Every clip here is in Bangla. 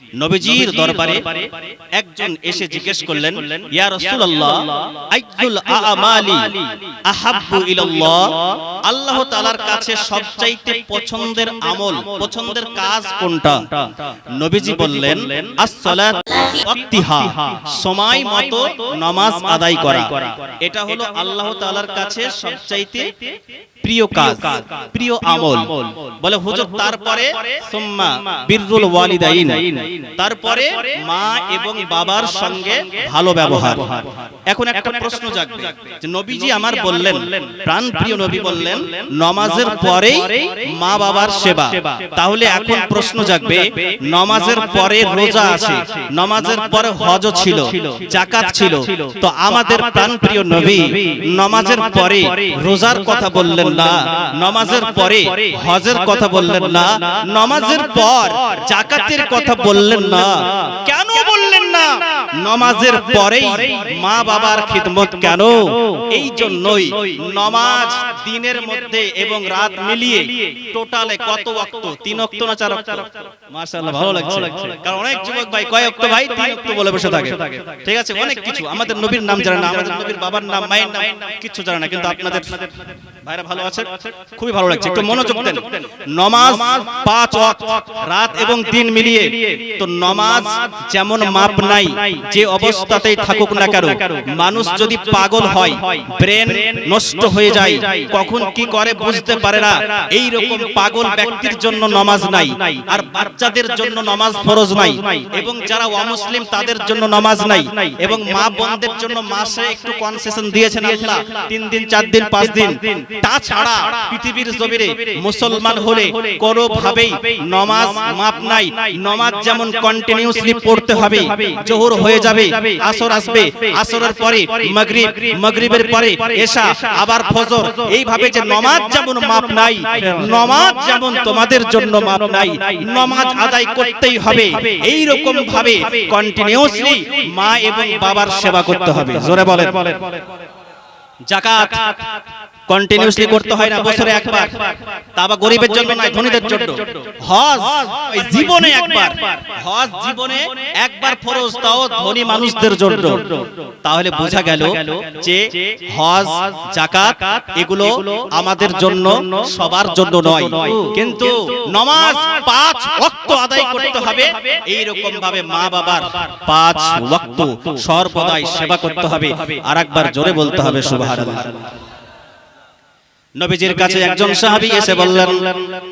নবীজির দরবারে একজন এসে জিজ্ঞেস করলেন ইয়া রাসূলুল্লাহ আইয়ুল আমালি আহাব্বু ইলাল্লাহ? আল্লাহ তাআলার কাছে সবচাইতে পছন্দের আমল পছন্দের কাজ কোনটা? নবীজি বললেন আস-সালাত ওয়াক্তিহা সময় মতো নামাজ আদায় করা। এটা হলো আল্লাহ তাআলার কাছে সবচাইতে প্রিয় কাজ প্রিয় আমল। বলে হুজুর তারপরে সুম্মা বিররুল ওয়ালিদাইন। তারপরে মা এবং বাবার সঙ্গে ভালো ব্যবহার। এখন একটা প্রশ্ন জাগবে যে নবীজি আমার বললেন প্রাণ প্রিয় নবী বললেন নমাজের পরেই মা বাবার সেবা। তাহলে এখন প্রশ্ন জাগবে নমাজের পরে রোজা আছে নমাজের পরে হজ ছিল জাকাত ছিল। তো আমাদের প্রাণ প্রিয় নবী নমাজের পরে রোজার কথা বললেন না নমাজের পরে হজের কথা বললেন না নমাজের পর জাকাতের কথা বললেন না। কেন বললেন না? নমাজের পরেই মা বাবার খিদমত কেন? এই জন্যই নমাজ দিনের মধ্যে এবং রাত মিলিয়ে টোটালে কত ওয়াক্ত? তিন ওয়াক্ত? না চার ওয়াক্ত মাশাআল্লাহ ভালো লাগছে। কারণ অনেক যুবক ভাই কয় ওয়াক্ত ভাই তিন ওয়াক্ত বলে বসে থাকে। ঠিক আছে? অনেক কিছু। আমাদের নবীর নাম জানে না আমাদের নবীর বাবার নাম মায়ের নাম কিছু জানে না কিন্তু আপনাদের ভাইরা ভালো আছে? খুবই ভালো লাগছে। একটু মনোযোগ দেন। নমাজ পাঁচ ওয়াক্ত। রাত এবং দিন মিলিয়ে। তো নমাজ যেমন মাপ নাই যে অবস্থাতেই থাকুক না কেন মানুষ যদি পাগল হয়, ব্রেন নষ্ট হয়ে যায়, কখন কি করে বুঝতে পারে না এই রকম পাগল ব্যক্তির জন্য নমাজ নাই, আর বাচ্চাদের জন্য নমাজ ফরজ নাই, এবং যারা অমুসলিম তাদের জন্য নমাজ নাই, এবং মা বোনদের জন্য মাসে একটু কনসেশন দিয়েছেন আল্লাহ, তিন দিন, চার দিন, পাঁচ দিন, তাছাড়া পৃথিবীর জমিরে মুসলমান হলে কোনো ভাবেই নমাজ মাপ নাই, নমাজ যেমন কন্টিনিউসলি পড়তে হবে, জোহর হয়ে যাবে। আসর আসবে। আসরের পরে মাগরিব মাগরিবের পরে এশা আবার ফজর। এইভাবে যে নমাজ যেমন মাপ নাই নমাজ যেমন তোমাদের জন্য মাপ নাই নমাজ আদায় করতেই হবে। এই রকম ভাবে কন্টিনিউয়াসলি মা এবং বাবার সেবা করতে হবে। জোরে বলেন। জাকাত কন্টিনিউসলি করতে হয় না বছরে একবার। তা আবার গরিবের জন্য নয় ধনীদের জন্য। হজ ওই জীবনে একবার। হজ জীবনে একবার ফরজ তাও ধনী মানুষদের জন্য। তাহলে বোঝা গেল যে হজ জাকাত এগুলো আমাদের জন্য সবার জন্য নয়। কিন্তু নমাজ পাঁচ ওয়াক্ত আদায় করতে হবে। এই রকম ভাবে মা বাবার পাঁচ ওয়াক্ত সর্বদাই সেবা করতে হবে। আরেকবার জোরে বলতে হবে। সুবহানাল্লাহ। নবীজির কাছে একজন সাহাবী এসে বললেন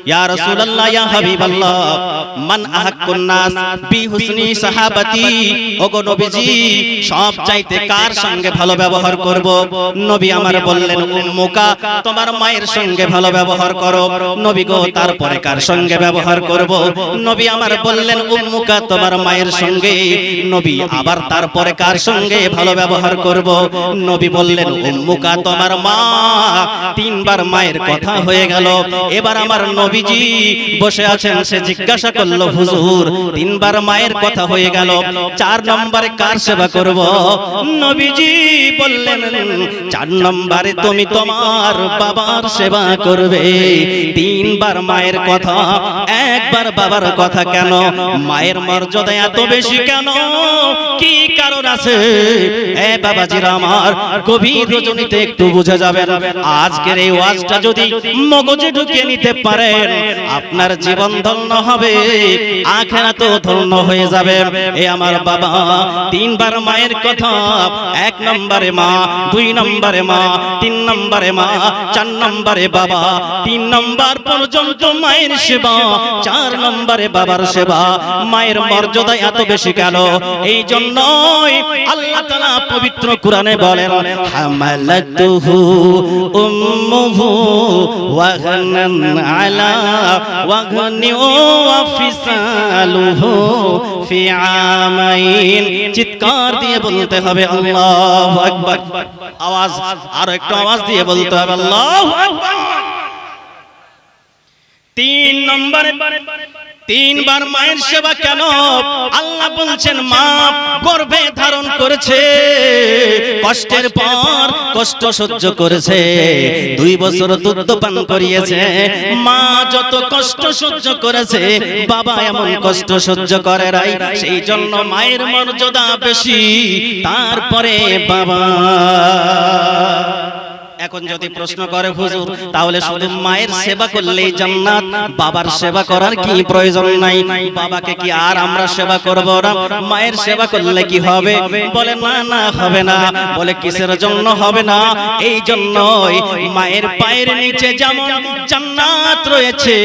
ইয়া রাসূলুল্লাহ ইয়া হাবিবাল্লাহ মান আহাক্কুন নাস বি হুসনি সাহাবাতি। ওগো নবীজি সব চাইতে কার সঙ্গে ভালো ব্যবহার করব? নবী আমার বললেন উম্মুকা তোমার মায়ের সঙ্গে ভালো ব্যবহার করো। নবী গো তারপরে কার সঙ্গে ব্যবহার করব? নবী আমার বললেন উম্মুকা তোমার মায়ের সঙ্গে নবী আবার তারপরে কার সঙ্গে ভালো ব্যবহার করব? নবী বললেন উম্মুকা তোমার মা তিনবার মায়ের কথা হয়ে গেল। এবার আমার নবীজি বসে আছেন, সে জিজ্ঞাসা করল, হুজুর, তিনবার মায়ের কথা হয়ে গেল, চার নম্বরে কার সেবা করব? নবীজি বললেন, চার নম্বরে তুমি তোমার বাবার সেবা করবে। তিনবার মায়ের কথা, একবার বাবার কথা কেন? মায়ের মর্যাদা এত বেশি কেন? কি কারণ আছে? এ বাবাজিরা আমার গভীর রজনীতে একটু বুঝে যাবেন। আজকের এই ওয়াজটা যদি মগজে ঢুকিয়ে নিতে পারেন, আপনার জীবন ধন্য হবে আখেরাত ধন্য হয়ে যাবে। এ আমার বাবা, তিনবার মায়ের কথা, এক নম্বরে মা, দুই নম্বরে মা, তিন নম্বরে মা, চার নম্বরে বাবা, তিন নম্বর পর্যন্ত মায়ের সেবা, চার নম্বরে বাবার সেবা। মায়ের মর্যাদা এত বেশি কেন? এই আল্লাহ পবিত্র কোরআনে বলেন চিৎকার দিয়ে বলতে হবে, আল্লাহু আওয়াজ, আর একটু আওয়াজ দিয়ে বলতে হবে, আল্লাহু তিন নম্বরে তিনবার মায়ের সেবা কেন? আল্লাহ বলছেন, মা, গর্ভে ধারণ করেছে। কষ্টের পর কষ্ট সহ্য করেছে। দুই বছর দুধ পান করিয়েছে। মা যত কষ্ট সহ্য করেছে, বাবা এমন কষ্ট সহ্য করে নাই। সেই জন্য মায়ের মর্যাদা বেশি। তারপরে বাবা এখন যদি প্রশ্ন করে হুজুর তাহলে শুধু মায়ের সেবা করলেই জান্নাত বাবার সেবা করার কি প্রয়োজন নাই? বাবাকে কি আর আমরা সেবা করব? না মায়ের সেবা করলে কি হবে? বলে না না হবে না। বলে কিসের জন্য হবে না? এই জন্যই মায়ের পায়ের নিচে যেমন জান্নাত রয়েছে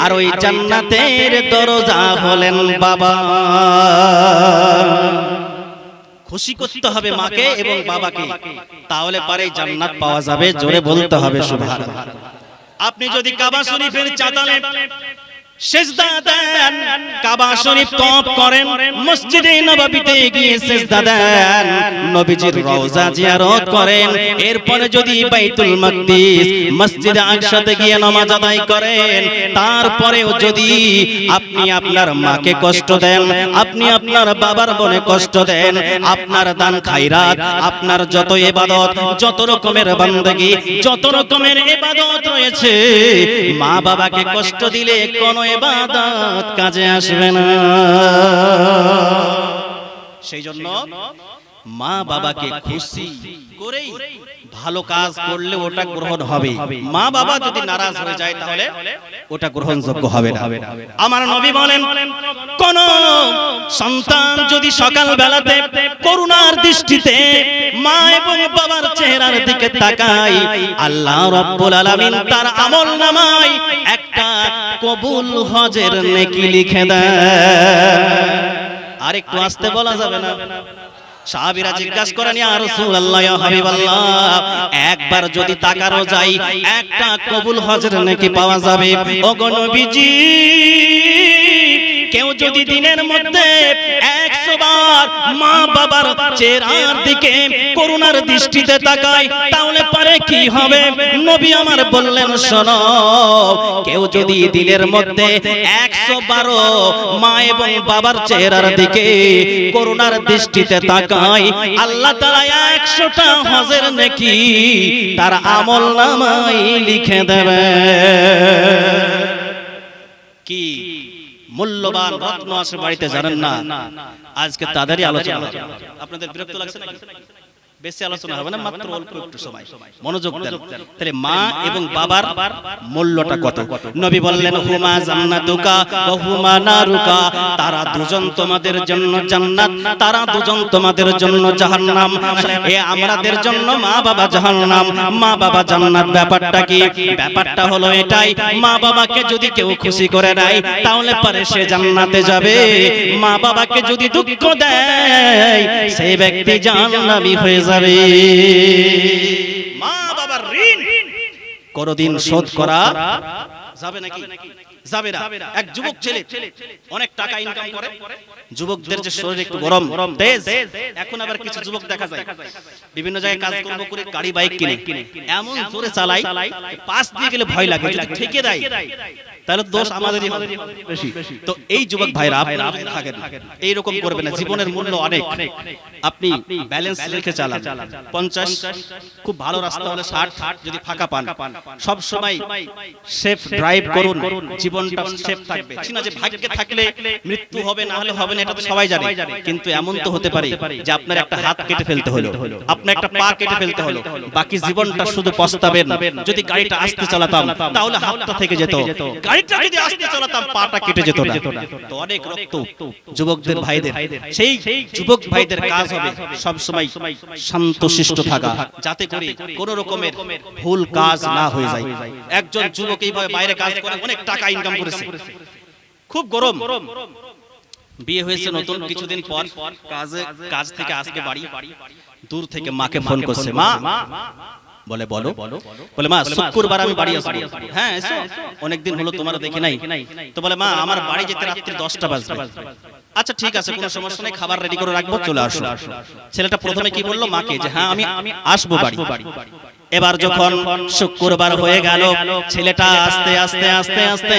আর ওই জান্নাতের দরজা হলেন বাবা। খুশি করতে হবে মাকে এবং বাবাকে। তাহলে পারে জান্নাত পাওয়া যাবে জোরে বলতে হবে সুবহানাল্লাহ। আপনি যদি কাবা শরীফের চাতালে এরপরে যদি বাইতুল মাকদিস মসজিদে আকসাতে গিয়ে আদায় করেন, তারপরেও যদি আপনি আপনার মাকে কষ্ট দেন, আপনি আপনার বাবার বনে কষ্ট দেন, আপনার দান আপনার যত যত রকমের যত রকমের ইবাদত রয়েছে, মা বাবাকে কষ্ট দিলে কোনো ইবাদত কাজে আসবে না। সেই জন্য মা বাবাকে খুশি করেই ভালো কাজ করলে ওটা গ্রহণ হবে। মা বাবা যদি নারাজ হয়ে যায় তাহলে ওটা গ্রহণযোগ্য হবে না। আমার নবী বলেন, কোন সন্তান যদি সকাল বেলাতে করুণার দৃষ্টিতে মা এবং বাবার চেহারার দিকে তাকায়, আল্লাহ রব্বুল আলামিন তার আমল নামায় একটা কবুল হজের নেকি লিখে দেয় আর একটু আসতে বলা যাবে না। একবার যদি তাকারও যাই, একটা কবুল হজের নাকি পাওয়া যাবে? ওগো কেউ যদি দিনের মধ্যে বার মা বাবার চেহারার দিকে করুণার দৃষ্টিতে তাকায়, তাহলে পারে কি হবে? নবী আমার বললেন, শোনো, কেউ যদি দিনের মধ্যে একশো বারো মা এবং বাবার চেহারার দিকে করুণার দৃষ্টিতে তাকায়, আল্লাহ তারা একশোটা হজের নাকি তার আমল নামাই লিখে দেবে। কি? মূল্যবান রত্ন আছে বাড়িতে, জানেন না? আজকে তাদেরই আলোচনা আপনাদের বিরক্ত লাগছে নাকি? বেশি আলোচনা হবে না মাত্র অল্প একটু সময় মনোযোগ দেন। তাহলে মা এবং বাবার মূল্যটা কত? নবী বললেন হুমা জান্নাতুকা ওয়া হুমা নারুকা। তারা দুজন তোমাদের জন্য জান্নাত। তারা দুজন তোমাদের জন্য জাহান্নাম। এ আমাদের জন্য মা বাবা জাহান্নাম। মা বাবা জান্নাত ব্যাপারটা কি? ব্যাপারটা হলো এটাই। মা বাবাকে যদি কেউ খুশি করে দেয় তাহলে পারে সে জান্নাতে যাবে। মা বাবাকে যদি দুঃখ দেয় সেই ব্যক্তি জাহান্নামী হয়ে যাবে মা বাবার ঋণ। কোনদিন শোধ করা যাবে নাকি? যাবে না। এক যুবক ছেলে অনেক টাকা ইনকাম করে। যুবকদের যে শরীর একটু গরম তেজ এখন আবার কিছু যুবক দেখা যায়। বিভিন্ন জায়গায় কাজ করে গাড়ি বাইক কিনে। এমন জোরে চালাই পাশ দিয়ে গেলে ভয় লাগে যদি ঠেকে দেয় তাহলে দোষ আমাদেরই হবে। তো এই যুবক ভাইরা আপনারা থাকেন। এইরকম করবে না। জীবনের মূল্য অনেক। আপনি ব্যালেন্স রেখে চালান। পঞ্চাশ খুব ভালো রাস্তা হলে ষাট যদি ফাঁকা পান। সব সময় সেফ ড্রাইভ করুন। জীবনটা সেফ থাকবে। না যে ভাগ্যে থাকলে মৃত্যু হবে না হলে হবে না এটা তো সবাই জানে। কিন্তু এমন তো হতে পারে যে আপনার একটা হাত কেটে ফেলতে হলো। আপনার একটা পা কেটে ফেলতে হলো। বাকি জীবনটা শুধু পস্তাবেন। যদি গাড়িটা আস্তে চালাতাম তাহলে হাতটা থেকে যেত গাড়িটা যদি আস্তে চালাতাম পাটা কেটে যেত না। তো অনেক রক্ত যুবকদের ভাইদের। সেই যুবক ভাইদের কাজ হবে সব সময় শান্তশিষ্ট থাকা যাতে করে কোন রকমের ভুল কাজ না হয়ে যায়। একজন যুবক এইভাবে বাইরে কাজ করে অনেক টাকা ইনকাম করেছে। খুব গরম। বিয়ে হয়েছে নতুন কিছুদিন পর কাজে কাজ থেকে আসবে বাড়ি। দূর থেকে মাকে ফোন করছে মা বলে বলো। বলে মা শুক্রবার আমি বাড়ি আসব। হ্যাঁ এসো। অনেকদিন হলো তোমার দেখি নাই। তো বলে মা আমার বাড়ি যেতে রাত্রি দশটা বাজবে। আচ্ছা ঠিক আছে কোনো সমস্যা নেই খাবার রেডি করে রাখব চলে আসো। ছেলেটা প্রথমে কি বলল? মাকে যে হ্যাঁ আমি আসব বাড়ি। এবার যখন শুক্রবার হয়ে গেল, ছেলেটা আস্তে আস্তে আস্তে আস্তে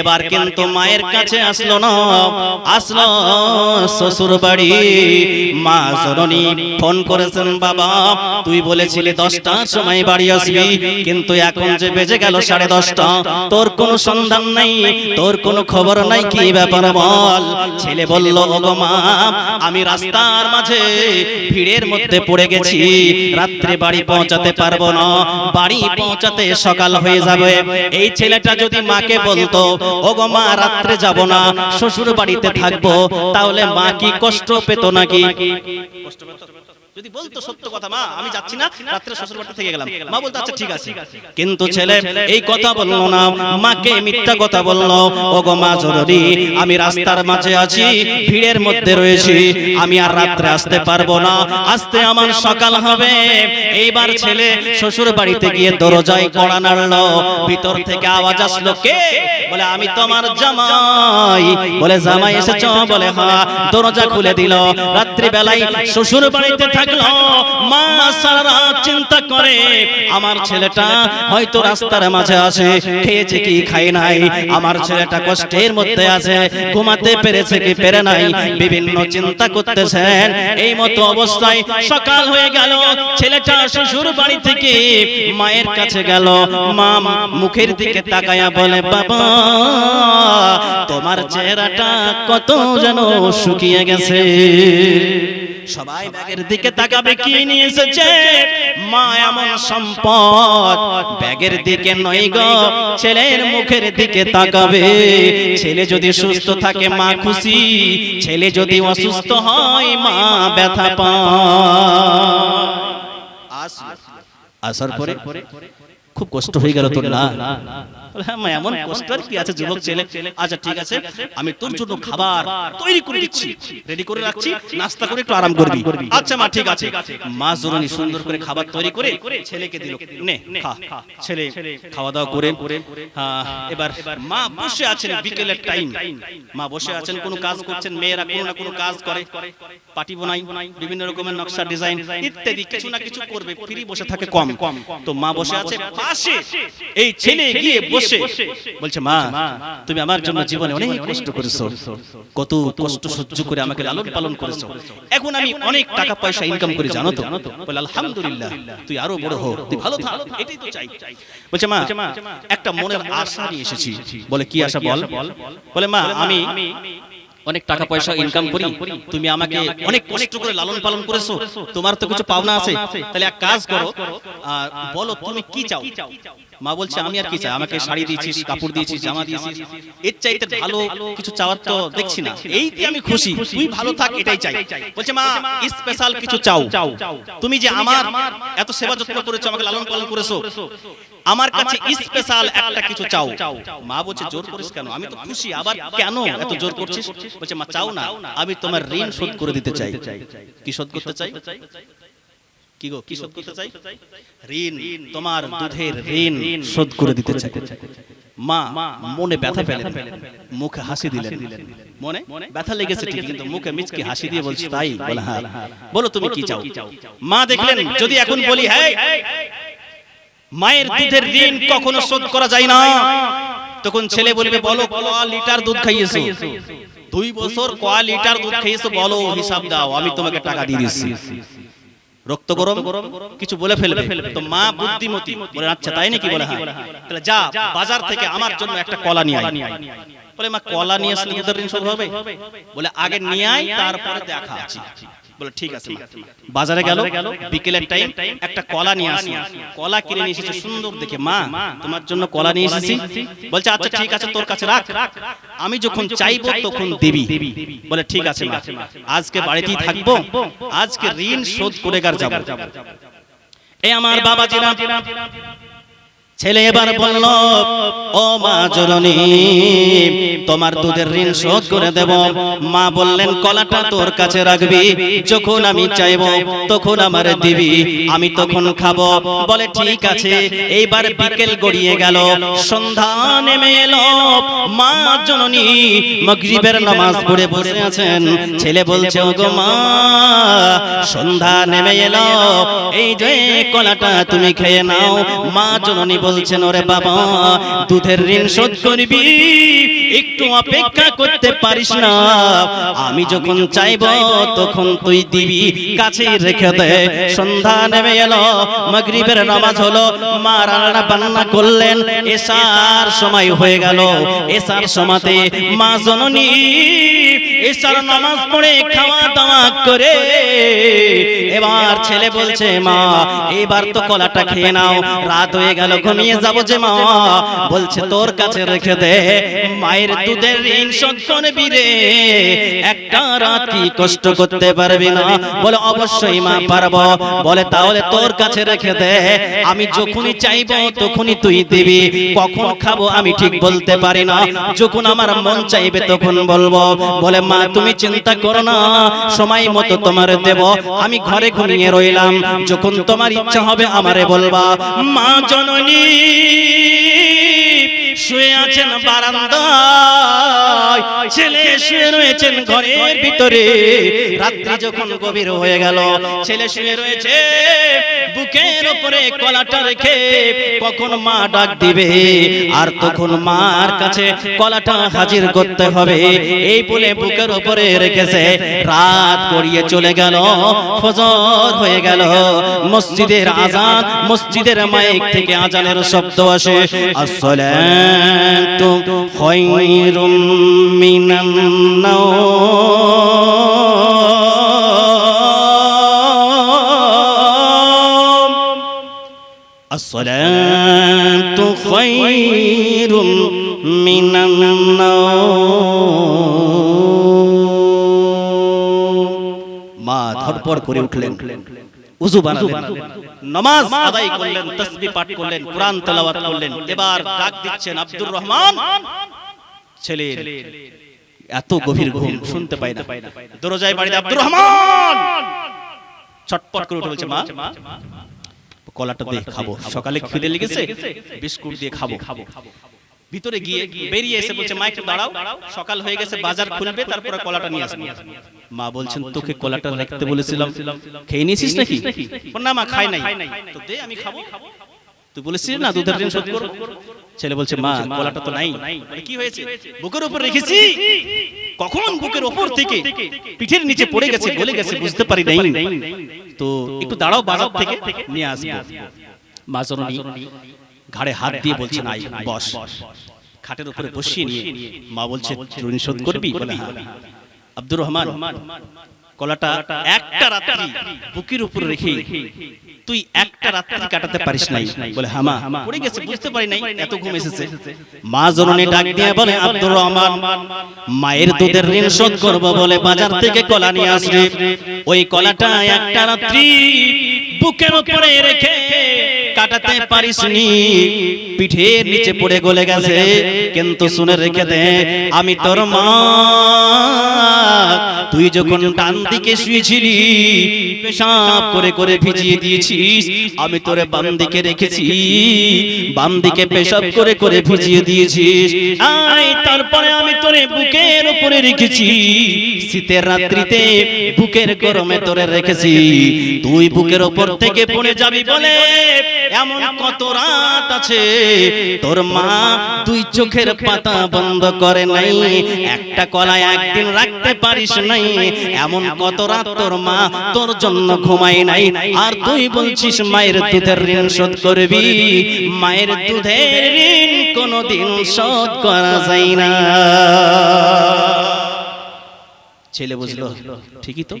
এবার কিন্তু মায়ের কাছে আসলো না। আসলো শ্বশুর বাড়ি মা জননী, ফোন করেছেন, বাবা, তুই বলেছিলি দশটার সময় বাড়ি আসবি, কিন্তু এখন যে বেজে গেল সাড়ে দশটা, তোর কোনো সন্ধান নাই, তোর কোনো খবর নাই, কি ব্যাপার বল? ছেলে বলল, ওগো মা, আমি রাস্তার মাঝে ভিড়ের মধ্যে পড়ে গেছি, রাত্রে বাড়ি পৌঁছাতে পারব না বাড়ি পৌঁছাতে সকাল হয়ে যাবে এই ছেলেটা যদি মাকে বলতো ও গো মা, রাত্রে যাব না শ্বশুর বাড়িতে থাকব, তাহলে মা কি কষ্ট পেত নাকি কষ্ট পেত? যদি বলতো সত্য কথা মা আমি যাচ্ছি না রাত্রে শ্বশুর বাড়িতে থেকে গেলাম। মা বলতো আচ্ছা ঠিক আছে। কিন্তু ছেলে এই কথা বলল না। মাকে মিথ্যা কথা বলল? ওগো মা জরুরি আমি রাস্তার মাঝে আছি ভিড়ের মধ্যে রয়েছি আমি আর রাত্রে আসতে পারব না। আসতে আমার সকাল হবে। এইবার ছেলে শ্বশুর বাড়িতে গিয়ে দরজায় কড়া নাড়লো। ভিতর থেকে আওয়াজ আসলো কে? বলে আমি তোমার জামাই বলে জামাই। এসেছ বলে হ্যাঁ দরজা খুলে দিল রাত্রি বেলায় শ্বশুর বাড়িতে থাকল মা সারা চিন্তা করে, আমার ছেলেটা হয়তো রাস্তার মাঝে আছে, খেয়েছে কি খাই নাই? আমার ছেলেটা কষ্টের মধ্যে আছে, ঘুমাতে পেরেছে কি, পেরে নাই? বিভিন্ন চিন্তা করতেছেন। এই মতো অবস্থায় সকাল হয়ে গেল, ছেলেটা শ্বশুর বাড়ি থেকে মায়ের কাছে গেল। মা মুখের দিকে তাকায়া বলে, বাবা, তোমার চেহারাটা কত যেন শুকিয়ে গেছে। সবাই ব্যাগের দিকে তাকাবে কি নিয়ে এসেছে? মা এমন সম্পদ। ব্যাগের দিকে নয় গো ছেলের মুখের দিকে তাকাবে। ছেলে যদি সুস্থ থাকে মা খুশি। ছেলে যদি অসুস্থ হয় মা ব্যথা পায়। আস- আসার পরে খুব কষ্ট হয়ে গেল তোর না মা এমন কষ্ট আর কি আছে যুবক ছেলে? আচ্ছা ঠিক আছে। আমি তোর জন্য খাবার তৈরি করে দিচ্ছি। রেডি করে রাখছি? নাস্তা করে একটু আরাম করবি আচ্ছা মা ঠিক আছে। মা জরুরি সুন্দর করে খাবার তৈরি করে ছেলেকে দিল। নে খা ছেলে খাওয়া দাওয়া করে। হ্যাঁ, এবার মা বসে আছেন বিকেলের টাইম মা বসে আছেন কোনো কাজ করছেন মেয়েরা কোনো না কোনো কাজ করে পাটি বোনাই বিভিন্ন রকমের নকশা ডিজাইন ইত্যাদি কিছু না কিছু করবে ফ্রি বসে থাকে কম তো মা বসে আছে পাশে এই ছেলে গিয়ে বসে বলছে মা তুমি আমার জন্য জীবনে অনেক কষ্ট করেছ। কত কষ্ট সহ্য করে আমাকে লালন পালন করেছ। এখন আমি অনেক টাকা পয়সা ইনকাম করি জানো তো? বলে আলহামদুলিল্লাহ তুই আরও বড় হো তুই ভালো থাক এটাই তো চাই। বলছে মা একটা মনের আশা নিয়ে এসেছি। বলে কি আশা বল? বলে? মা আমি অনেক টাকা পয়সা ইনকাম করি। তুমি আমাকে অনেক কষ্ট করে লালন পালন করেছ। তোমার তো কিছু পাওনা আছে। তাহলে এক কাজ করো। আর বলো তুমি কি চাও? মা বলছে আমি আর কি চাই? আমাকে শাড়ি দিয়েছিস কাপড় দিয়েছিস জামা দিয়েছিস। এর চাইতে ভালো কিছু চাওয়ার তো দেখছি না। এইতে আমি খুশি। তুই ভালো থাক এটাই চাই। বলছে মা স্পেশাল কিছু চাও। তুমি যে আমার এত সেবা যত্ন করেছ আমাকে লালন পালন করেছ। আমার কাছে স্পেশাল একটা কিছু চাও। মা বলছে জোর করিস কেন? আমি তো খুশি আবার কেন এত জোর করছিস? বলছে মা চাও না আমি তোমার ঋণ শোধ করে দিতে চাই। কি শোধ করতে চাই? কি গো কি শোধ করতে চাই? ঋণ তোমার দুধের ঋণ শোধ করে দিতে চাই। মা মনে ব্যথা পেলেন। মুখে হাসি দিলেন। মনে ব্যথা লেগেছে ঠিক কিন্তু মুখে মিচকে হাসি দিয়ে বলছে তাই বলে হ্যাঁ বলো তুমি কি চাও? মা দেখলেন যদি এখন বলি হ্যাঁ মায়ের দুধের ঋণ কখনো শোধ করা যায় না। তখন ছেলে বলবে বলো ক লিটার দুধ খাইয়েছো? দুই বছর ক লিটার দুধ খাইয়েছো বলো হিসাব দাও আমি তোমাকে টাকা দিয়ে দিচ্ছি রক্ত গরম? কিছু বলে ফেলবে। তো মা বুদ্ধিমতী। বলে আচ্ছা তাই নাকি বলে হ্যাঁ? তাহলে যা বাজার থেকে আমার জন্য একটা কলা নিয়ে আয়। বলে মা কলা নিয়ে আসলে দুধের ঋণ শোধ হবে? বলে আগে নিয়ে আয় তারপরে দেখা আছে। বলে ঠিক আছে বাজারে গেল বিকেলের টাইম একটা কলা নিয়ে আসি কলা কিনে নিয়ে এসেছে সুন্দর দেখে মা তোমার জন্য কলা নিয়ে এসেছি। বলছে আচ্ছা ঠিক আছে তোর কাছে রাখ। আমি যখন চাইব তখন দেবি। বলে ঠিক আছে মা। আজকে বাড়িতেই থাকব। আজকে ঋণ শোধ করে গার যাব। এই আমার বাবাজিরা ছেলে এবার বলল ও মা জননী তোমার দুধের ঋণ শোধ করে দেব। মা বললেন কলাটা তোর কাছে রাখবি। যখন আমি চাইব তখন আমার দিবি। আমি তখন খাব। বলে ঠিক আছে। এইবার বিকেল গড়িয়ে গেল। সন্ধ্যা নেমে এলো। মা জননী মগরিবের নামাজ পড়ে বসে আছেন। ছেলে বলছে ও গো মা সন্ধ্যা নেমে এলো। এই যে কলাটা তুমি খেয়ে নাও। মা জননী বলছেন, ওরে বাবা, দুধের ঋণ শোধ করবি? একটু অপেক্ষা করতে পারিস না। আমি যখন চাইব, তখন তুই দিবি। কাছে রেখে দে। সন্ধ্যা নেমে এলো, মাগরিবের নামাজ হলো। মা রান্না বান্না করলেন। এসার সময় হয়ে গেল। এসার সমাতে মা জননী এসার নামাজ পড়ে খাওয়া দাওয়া করে এবার ছেলে বলছে মা এবার তো কলাটা খেয়ে নাও রাত হয়ে গেল ঘুমিয়ে যাব যে মা। বলছে তোর কাছে রেখে দে মায়ের দুধের ঋণ শোধ করবি রে একটা রাত কি কষ্ট করতে পারবি না? বলে, অবশ্যই মা পারব। বলে, তাহলে তোর কাছে রেখে দে। আমি যখনই চাইব, তখনই তুই দিবি। কখন খাব আমি ঠিক বলতে পারি না। যখন আমার মন চাইবে তখন বলব। বলে, মা, তুমি চিন্তা করো না। সময় মতো তোমার দেব। আমি ঘরে ঘুমিয়ে রইলাম। যখন তোমার ইচ্ছা হবে আমারে বলবা, মা জননী শুয়ে আছেন বারান্দায়। ছেলে শুয়ে রয়েছেন ঘরের ভিতরে। রাত্রি যখন গভীর হয়ে গেল, ছেলে শুয়ে রয়েছে, বুকের উপরে কলাটা রেখে কখন মা ডাক দিবে? আর তখন মার কাছে কলাটা হাজির করতে হবে। এই বলে বুকের উপরে রেখেছে। রাত গড়িয়ে চলে গেল, ফজর হয়ে গেল। মসজিদের আজান, মসজিদের মাইক থেকে আজানের শব্দ আসে। আসসালাতু খায়রুম মিনান নাওম الصلاة خير من النوم মা ধরপড় করে উঠলেন উজু বানালেন নামাজ আদায় করলেন তসবি পাঠ করলেন কোরআন তেলাওয়াত করলেন। এবার ডাক দিচ্ছেন আব্দুর রহমান। ছেলে এত গভীর ঘুম শুনতে পাই না। দরজায় বাড়িতে আব্দুর রহমান! ছটপট করে উঠে বলছে মা। কলাটা দিয়ে খাব। সকালে খিদে লেগেছে? বিস্কুট দিয়ে খাব খাব। ভিতরে গিয়ে বেরিয়ে এসে বলছে মা একটু দাঁড়াও সকাল হয়ে গেছে বাজার খুলবে তারপরে কলাটা নিয়ে আসবে। মা বলছেন তোকে কলাটা রাখতে বলেছিলাম। খেয়ে নিয়েছিস নাকি? না মা খাই নাই। তো দে আমি খাব। তুই বলেছিস না দুধের ঋণ শোধ করব? ছেলে বলছে মা কলাটা তো নাই। কি হয়েছে? বুকের উপর রেখেছি। কখন বুকের উপর থেকে পিঠের নিচে পড়ে গেছে গলে গেছে বুঝতে পারি নাই। তো একটু দাঁড়াও বাজার থেকে নিয়ে আসব। মা জননী ঘাড়ে হাত দিয়ে বলছে নাই বস খাটের উপরে বসিয়ে নিয়ে মা বলছে ঋণ শোধ করবি? বলে হ্যাঁ আব্দুর রহমান কলাটা একটা রাত্রি বুকের উপর রেখে তুই একটা রাত্রি কাটাতে পারিস নাই। বলে হামা পড়ে গেছে বুঝতে পারি নাই এত ঘুম এসেছে। মা জননী ডাক দিয়ে বলে আব্দুর রহমান মায়ের দুধের ঋণ শোধ করব বলে বাজার থেকে কলা নিয়ে আসবে। ওই কলাটা একটা রাত্রি বুকের উপরে রেখে কাটাতে পারিসনি। পিঠের নিচে পড়ে গলে গেছে। কিন্তু শুনে রেখে দে আমি তোর মা। তুই যখন ডান দিকে শুয়েছিলি পেশাব করে করে ভিজিয়ে দিয়েছিস আমি তোরে বাম দিকে রেখেছি বাম দিকে পেশাব করে করে ভিজিয়ে দিয়েছিস। আই তারপরে আমি তোরে বুকের উপরে রেখেছি। শীতের রাত্রিতে বুকের গরমে তোরে রেখেছি। তুই বুকের উপর থেকে পড়ে যাবি বলে এমন কত রাত আছে তোর মা তুই চোখের পাতা বন্ধ করে নাই। একটা কলায় একদিন রাখতে পারিস নাই। এমন কত রাত তোর মা তোর জন্য ঘুমাই নাই। আর তুই বলছিস মায়ের দুধের ঋণ শোধ করবি? মায়ের দুধের ঋণ কোনোদিন শোধ করা যায় না। ছেলে বুঝলো ঠিকই তো?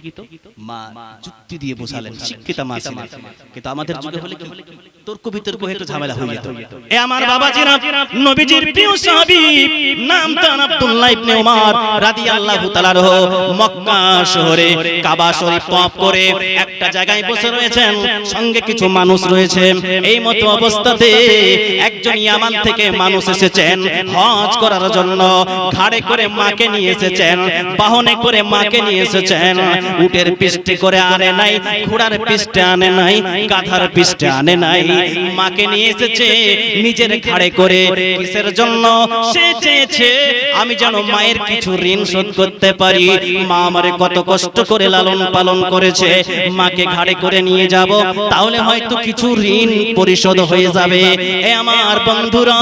মা যুক্তি দিয়ে বোঝালেন শিক্ষিতা মা ছিলেন। কিন্তু আমাদের যুগে হলে কি তর্ক বিতর্ক হয়ে একটু ঝামেলা হয়ে যেত। এ আমার বাবা জিরা নবীজির প্রিয় সাহাবী নাম তার আব্দুল্লাহ ইবনে ওমর রাদিয়াল্লাহু তাআলার মক্কা শহরে কাবা শরীফ তওয়াফ করে একটা জায়গায় বসে রয়েছেন সঙ্গে কিছু মানুষ রয়েছে এই মতো অবস্থাতে একজন ইয়ামান থেকে মানুষ এসেছেন হজ করার জন্য ঘাড়ে করে মাকে নিয়ে এসেছেন বাহনে করে মাকে নিয়ে এসেছেন। উটের পিষ্টে করে আনে নাই, ঘোড়ার পিষ্টে আনে নাই, গাধার পিষ্টে আনে নাই। মাকে নিয়ে এসেছে, নিজের ঘাড়ে করে কিসের জন্য? সে চেয়েছে, আমি যেন মায়ের কিছু ঋণ শোধ করতে পারি। মা আমারে কত কষ্ট করে লালন পালন করেছে। মাকে ঘাড়ে করে নিয়ে যাব, তাহলে হয়তো কিছু ঋণ পরিশোধ হয়ে যাবে। এ আমার বন্ধুরা,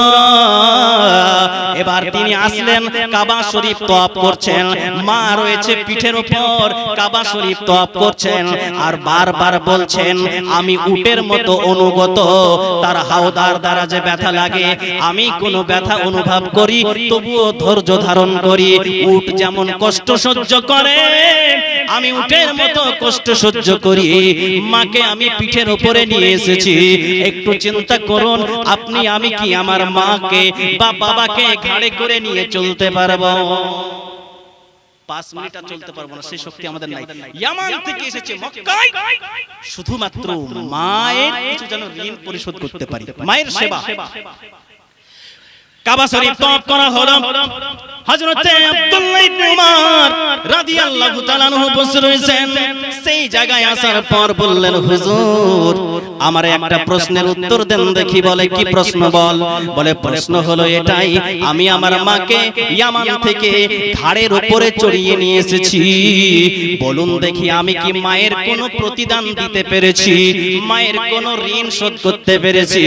এবার তিনি আসলেন, কাবা শরীফ তওয়াব করছেন। মা রয়েছে পিঠের উপর কাবা শরীফ তওয়াব করছেন আর বারবার বলছেন, আমি উটের মতো অনুগত, তার হাওদার দ্বারা যে ব্যথা লাগে, আমি কোনো ব্যথা অনুভব করি, তবুও ধৈর্য ধারণ করি। উট যেমন কষ্ট সহ্য করে, আমি উটের মতো কষ্ট সহ্য করি। মাকে আমি পিঠের উপরে নিয়ে এসেছি। একটু চিন্তা করুন, আপনি, আমি কি আমার মাকে বা বাবাকে ঘাড়ে করে নিয়ে চলতে পারব? পাঁচ মিনিট আর চলতে পারব না সেই শক্তি আমাদের নাই। ইয়ামান থেকে এসেছে মক্কায়। শুধুমাত্র মায়ের কিছু যেন ঋণ পরিশোধ করতে পারি। মায়ের সেবা। কাবা শরীফ তওয়াব করা হলো হযরতে আব্দুল্লাহ ইবনে উমর রাদিয়াল্লাহু তাআলা আনহু বসে রয়েছেন। সেই জায়গায় আসার পর বললেন হুজুর আমার একটা প্রশ্নের উত্তর দেন দেখি বলে কি প্রশ্ন বল। বলে। প্রশ্ন হলো এটাই আমি আমার মাকে ইয়ামান থেকে ঘাড়ের উপরে চড়িয়ে নিয়ে এসেছি। বলুন দেখি আমি কি মায়ের কোনো প্রতিদান দিতে পেরেছি? মায়ের কোনো ঋণ শোধ করতে পেরেছি?